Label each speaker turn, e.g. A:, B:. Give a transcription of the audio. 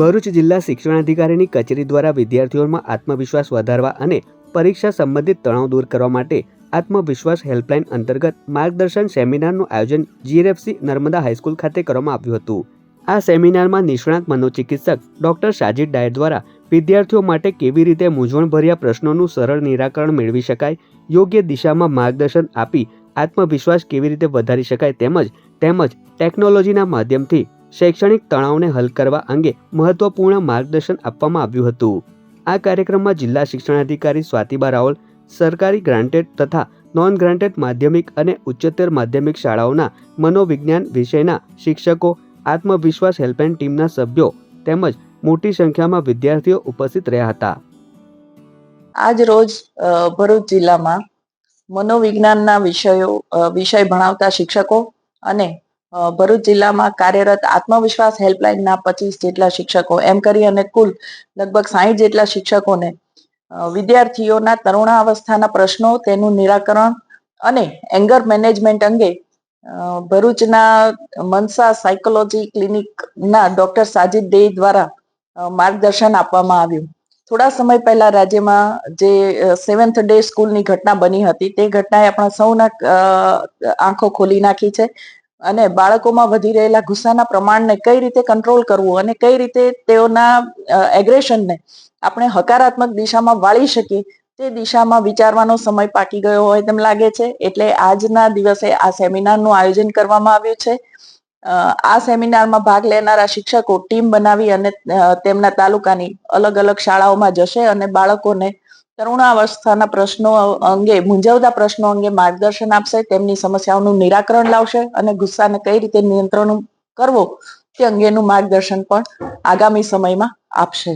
A: ભરૂચ જિલ્લા શિક્ષણાધિકારીની કચેરી દ્વારા વિદ્યાર્થીઓમાં આત્મવિશ્વાસ વધારવા અને પરીક્ષા સંબંધિત તણાવ દૂર કરવા માટે આત્મવિશ્વાસ હેલ્પલાઇન અંતર્ગત માર્ગદર્શન સેમિનારનું આયોજન જીએફસી નર્મદા હાઈસ્કૂલ ખાતે કરવામાં આવ્યું હતું. આ સેમિનારમાં નિષ્ણાત મનોચિકિત્સક ડોક્ટર સાજીદ ડાયર દ્વારા વિદ્યાર્થીઓ માટે કેવી રીતે મૂંઝવણભર્યા પ્રશ્નોનું સરળ નિરાકરણ મેળવી શકાય, યોગ્ય દિશામાં માર્ગદર્શન આપી આત્મવિશ્વાસ કેવી રીતે વધારી શકાય તેમજ તેમજ ટેકનોલોજીના માધ્યમથી શૈક્ષણિક તણાવને હલ કરવા અંગે મહત્વપૂર્ણ માર્ગદર્શન આપવામાં આવ્યું હતું. આ કાર્યક્રમમાં જિલ્લા શિક્ષણાધિકારી સ્વાતિબા રાવલ, સરકારી ગ્રાન્ટેડ તથા નોન ગ્રાન્ટેડ માધ્યમિક અને ઉચ્ચતર માધ્યમિક શાળાઓના મનોવિજ્ઞાન વિષયના શિક્ષકો, આત્મવિશ્વાસ હેલ્પલાઇન ટીમના સભ્યો તેમજ મોટી સંખ્યામાં વિદ્યાર્થીઓ ઉપસ્થિત રહ્યા હતા.
B: આજ રોજ ભરૂચ જિલ્લામાં મનોવિજ્ઞાનના વિષયો વિષય ભણાવતા શિક્ષકો અને ભરૂચ જિલ્લામાં કાર્યરત આત્મવિશ્વાસ હેલ્પલાઇનના પચીસ જેટલા શિક્ષકો, એમ કરી અને કુલ લગભગ સાહીઠ જેટલા શિક્ષકોને વિદ્યાર્થીઓના તરુણાવસ્થાના પ્રશ્નો, તેનું નિરાકરણ અને એંગર મેનેજમેન્ટ અંગે ભરૂચના મનસા સાયકોલોજી ક્લિનિકના ડોક્ટર સાજિદ ડે દ્વારા માર્ગદર્શન આપવામાં આવ્યું. થોડા સમય પહેલા રાજ્યમાં જે સેવન્થ ડે સ્કૂલની ઘટના બની હતી, તે ઘટનાએ આપણા સૌના આંખો ખોલી નાખી છે. અને બાળકોમાં વધી રહેલા ગુસ્સાના પ્રમાણને કઈ રીતે કંટ્રોલ કરવું અને કઈ રીતે તેઓના એગ્રેશનને આપણે હકારાત્મક દિશામાં વાળી શકીએ, તે દિશામાં વિચારવાનો સમય પાકી ગયો હોય તેમ લાગે છે. એટલે આજના દિવસે આ સેમિનારનું આયોજન કરવામાં આવ્યું છે. આ સેમિનારમાં ભાગ લેનારા શિક્ષકો ટીમ બનાવી અને તેમના તાલુકાની અલગ અલગ શાળાઓમાં જશે અને બાળકોને તરુણાવસ્થાના પ્રશ્નો અંગે, મૂંઝવતા પ્રશ્નો અંગે માર્ગદર્શન આપશે, તેમની સમસ્યાઓનું નિરાકરણ લાવશે અને ગુસ્સાને કઈ રીતે નિયંત્રણ કરવો તે અંગેનું માર્ગદર્શન પણ આગામી સમયમાં આપશે.